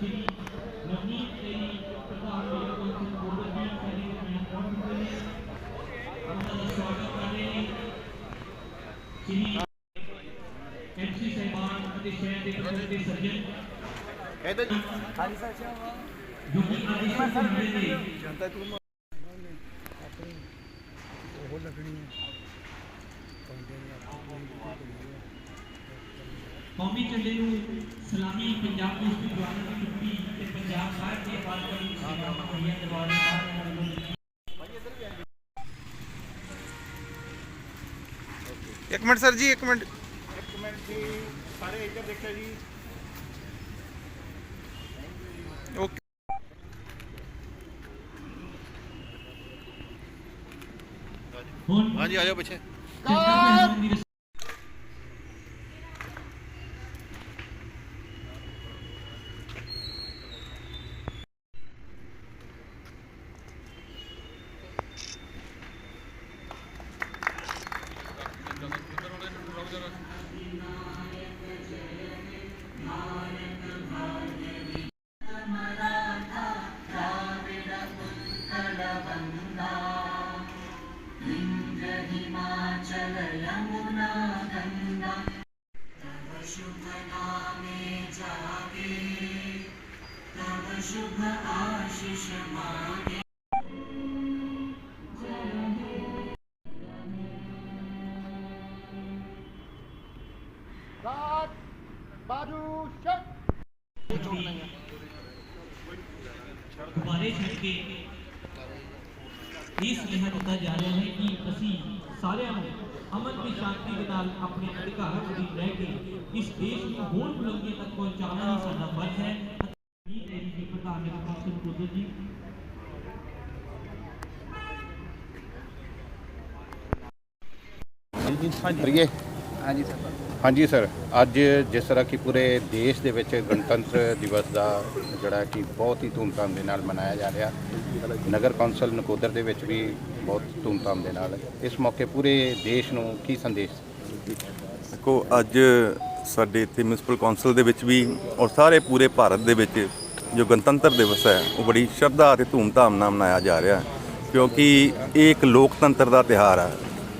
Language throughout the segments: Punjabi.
ਸ਼੍ਰੀ ਨਵਨੀਤ ਕਹਿੰਦੇ ਜੀ ਜੋ ਕਿ ਆਦੇਸ਼ ਸੰਭਾਲੇ ਉਹ ਲੱਗਣੀ ਹੈ ਕੌਮੀ ਝੰਡੇ ਨੂੰ ਸਲਾਮੀ ਪੰਜਾਬ ਪੁਲਿਸ ਦੀ ਜਵਾਨਾਂ ਇੱਕ ਮਿੰਟ ਸਰ ਜੀ ਇੱਕ ਮਿੰਟ ਇੱਕ ਮਿੰਟ ਜੀ ਸਾਰੇ ਇੱਧਰ ਦੇਖਿਓ ਜੀ ਓਕੇ ਹੁਣ ਹਾਂਜੀ ਆ ਜਾਓ ਪਿੱਛੇ ਜਨਤਾ ਦੇ ਹੱਕ ਦੀ ਰਸ- ਗੁਬਾਰੇ ਛੱਡ ਕੇ ਇਹ ਸੁਨੇਹਾ ਦਿੱਤਾ ਜਾ ਰਿਹਾ ਹੈ ਕਿ ਅਸੀਂ ਸਾਰਿਆਂ ਨੂੰ ਅਮਨ ਦੀ ਸ਼ਾਂਤੀ ਦੇ ਨਾਲ ਆਪਣੇ ਅਧਿਕਾਰਾਂ ਦੇ ਅਧੀਨ ਰਹਿ ਕੇ ਇਸ ਦੇਸ਼ ਨੂੰ ਹੋਰ ਬੁਲੰਦੀਆਂ ਤੱਕ ਪਹੁੰਚਾਉਣਾ ਹੀ ਸਾਡਾ ਫਰਜ਼ ਹੈ ਜੀ ਤੇਰੀ ਜੀ ਪ੍ਰਧਾਨ ਨਗਰ ਕੌਂਸਲ ਕੋਦਰ ਜੀ ਕਰੀਏ ਹਾਂਜੀ ਸਰ। ਹਾਂਜੀ ਸਰ ਅੱਜ ਜਿਸ ਤਰ੍ਹਾਂ ਕਿ ਪੂਰੇ ਦੇਸ਼ ਦੇ ਵਿੱਚ ਗਣਤੰਤਰ ਦਿਵਸ ਦਾ ਜਿਹੜਾ ਕਿ ਬਹੁਤ ਹੀ ਧੂਮਧਾਮ ਦੇ ਨਾਲ ਮਨਾਇਆ ਜਾ ਰਿਹਾ। ਨਗਰ ਕੌਂਸਲ ਨਕੋਦਰ ਦੇ ਵਿੱਚ ਵੀ ਬਹੁਤ ਧੂਮਧਾਮ ਦੇ ਨਾਲ। ਇਸ ਮੌਕੇ ਪੂਰੇ ਦੇਸ਼ ਨੂੰ ਕੀ ਸੰਦੇਸ਼? ਦੇਖੋ ਅੱਜ ਸਾਡੇ ਇੱਥੇ ਮਿਊਨਿਸਪਲ ਕੌਂਸਲ ਦੇ ਵਿੱਚ ਵੀ ਔਰ ਸਾਰੇ ਪੂਰੇ ਭਾਰਤ ਦੇ ਵਿੱਚ ਜੋ ਗਣਤੰਤਰ ਦਿਵਸ ਹੈ ਉਹ ਬੜੀ ਸ਼ਰਧਾ ਅਤੇ ਧੂਮਧਾਮ ਨਾਲ ਮਨਾਇਆ ਜਾ ਰਿਹਾ ਹੈ। ਕਿਉਂਕਿ ਇਹ ਇੱਕ ਲੋਕਤੰਤਰ ਦਾ ਤਿਹਾਰ ਹੈ।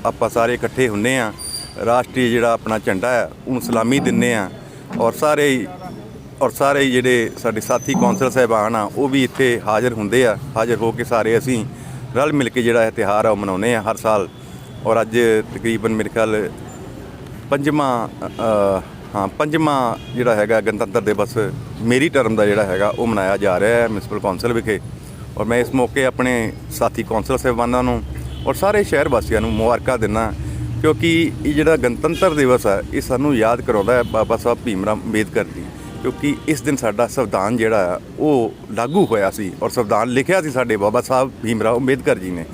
ਆਪਾਂ ਸਾਰੇ ਇਕੱਠੇ ਹੁੰਨੇ ਆ ਰਾਸ਼ਟਰੀ ਜਿਹੜਾ ਆਪਣਾ ਝੰਡਾ ਹੈ, ਉਹਨੂੰ ਸਲਾਮੀ ਦਿੰਨੇ ਆ। ਔਰ ਸਾਰੇ ਹੀ ਔਰ ਸਾਰੇ ਹੀ ਜਿਹੜੇ ਸਾਡੇ ਸਾਥੀ ਕੌਂਸਲ ਸਾਹਿਬਾਨ ਆ, ਉਹ ਵੀ ਇੱਥੇ ਹਾਜ਼ਰ ਹੁੰਦੇ ਆ। ਹਾਜ਼ਰ ਹੋ ਕੇ ਸਾਰੇ ਅਸੀਂ ਰਲ ਮਿਲ ਕੇ ਜਿਹੜਾ ਇਹ ਤਿਹਾਰ ਆ, ਉਹ ਮਨਾਉਂਦੇ ਆ ਹਰ ਸਾਲ। ਔਰ ਅੱਜ ਤਕਰੀਬਨ ਮੇਰੇ ਖਿਆਲ ਪੰਜਵਾਂ ਹਾਂ, ਪੰਜਵਾਂ ਜਿਹੜਾ ਹੈਗਾ ਗਣਤੰਤਰ ਦਿਵਸ ਮੇਰੀ ਟਰਮ ਦਾ ਜਿਹੜਾ ਹੈਗਾ, ਉਹ ਮਨਾਇਆ ਜਾ ਰਿਹਾ ਹੈ ਮਿਊਨਿਸਪਲ ਕੌਂਸਲ ਵਿਖੇ। ਔਰ ਮੈਂ ਇਸ ਮੌਕੇ ਆਪਣੇ ਸਾਥੀ ਕੌਂਸਲ ਸਾਹਿਬਾਨਾਂ ਨੂੰ ਔਰ ਸਾਰੇ ਸ਼ਹਿਰ ਵਾਸੀਆਂ ਨੂੰ ਮੁਬਾਰਕਾਂ ਦਿੰਦਾ ਕਿਉਂਕਿ ਇਹ ਜਿਹੜਾ ਗਣਤੰਤਰ ਦਿਵਸ ਹੈ ਇਹ ਸਾਨੂੰ ਯਾਦ ਕਰਾਉਂਦਾ ਹੈ ਬਾਬਾ ਸਾਹਿਬ ਭੀਮਰਾਵ ਅੰਬੇਦਕਰ ਜੀ ਕਿਉਂਕਿ ਇਸ ਦਿਨ ਸਾਡਾ ਸੰਵਿਧਾਨ ਜਿਹੜਾ ਹੈ ਉਹ ਲਾਗੂ ਹੋਇਆ ਸੀ ਔਰ ਸੰਵਿਧਾਨ ਲਿਖਿਆ ਸੀ ਸਾਡੇ ਬਾਬਾ ਸਾਹਿਬ ਭੀਮਰਾਵ ਅੰਬੇਦਕਰ ਜੀ ਨੇ।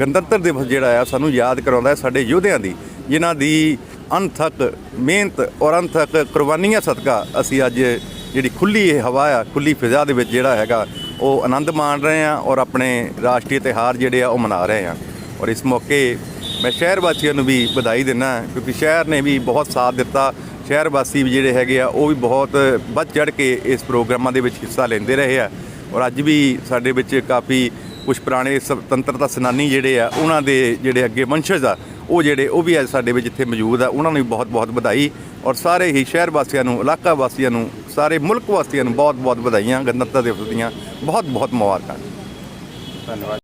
ਗਣਤੰਤਰ ਦਿਵਸ ਜਿਹੜਾ ਹੈ ਸਾਨੂੰ ਯਾਦ ਕਰਾਉਂਦਾ ਹੈ ਸਾਡੇ ਯੋਧਿਆਂ ਦੀ ਜਿਨ੍ਹਾਂ ਦੀ ਅਣਥੱਕ ਮਿਹਨਤ ਔਰ ਅਣਥੱਕ ਕੁਰਬਾਨੀਆਂ ਸਦਕਾ ਅਸੀਂ ਅੱਜ ਜਿਹੜੀ ਖੁੱਲੀ ਇਹ ਹਵਾ ਆ ਖੁੱਲੀ ਫਿਜ਼ਾ ਦੇ ਵਿੱਚ ਜਿਹੜਾ ਹੈਗਾ ਉਹ ਆਨੰਦ ਮਾਣ ਰਹੇ ਆ ਔਰ ਆਪਣੇ ਰਾਸ਼ਟਰੀ ਤਿਉਹਾਰ ਜਿਹੜੇ ਆ ਉਹ ਮਨਾ ਰਹੇ ਆ ਔਰ ਇਸ ਮੌਕੇ ਮੈਂ ਸ਼ਹਿਰ ਵਾਸੀਆਂ ਨੂੰ ਵੀ ਵਧਾਈ ਦਿੰਦਾ ਕਿਉਂਕਿ ਸ਼ਹਿਰ ਨੇ ਵੀ ਬਹੁਤ ਸਾਥ ਦਿੱਤਾ। ਸ਼ਹਿਰ ਵਾਸੀ ਵੀ ਜਿਹੜੇ ਹੈਗੇ ਆ, ਉਹ ਵੀ ਬਹੁਤ ਵੱਧ ਚੜ ਕੇ ਇਸ ਪ੍ਰੋਗਰਾਮਾਂ ਦੇ ਵਿੱਚ ਹਿੱਸਾ ਲੈਂਦੇ ਰਹੇ ਆ। ਔਰ ਅੱਜ ਵੀ ਸਾਡੇ ਵਿੱਚ ਕਾਫੀ ਕੁਝ ਪੁਰਾਣੇ ਸੁਤੰਤਰਤਾ ਸੈਨਾਨੀ ਜਿਹੜੇ ਆ, ਉਹਨਾਂ ਦੇ ਜਿਹੜੇ ਅੱਗੇ ਵੰਸ਼ਜ ਆ, ਉਹ ਜਿਹੜੇ, ਉਹ ਵੀ ਅੱਜ ਸਾਡੇ ਵਿੱਚ ਇੱਥੇ ਮੌਜੂਦ ਆ, ਉਹਨਾਂ ਨੂੰ ਵੀ ਬਹੁਤ ਬਹੁਤ ਵਧਾਈ। ਔਰ ਸਾਰੇ ਹੀ ਸ਼ਹਿਰ ਵਾਸੀਆਂ ਨੂੰ ਇਲਾਕਾ ਵਾਸੀਆਂ ਨੂੰ, ਸਾਰੇ ਮੁਲਕ ਵਾਸੀਆਂ ਨੂੰ ਬਹੁਤ ਬਹੁਤ ਵਧਾਈਆਂ ਗਣਤੰਤਰ ਦਿਵਸ ਦੀਆਂ ਬਹੁਤ ਬਹੁਤ ਮੁਬਾਰਕਾਂ। ਧੰਨਵਾਦ।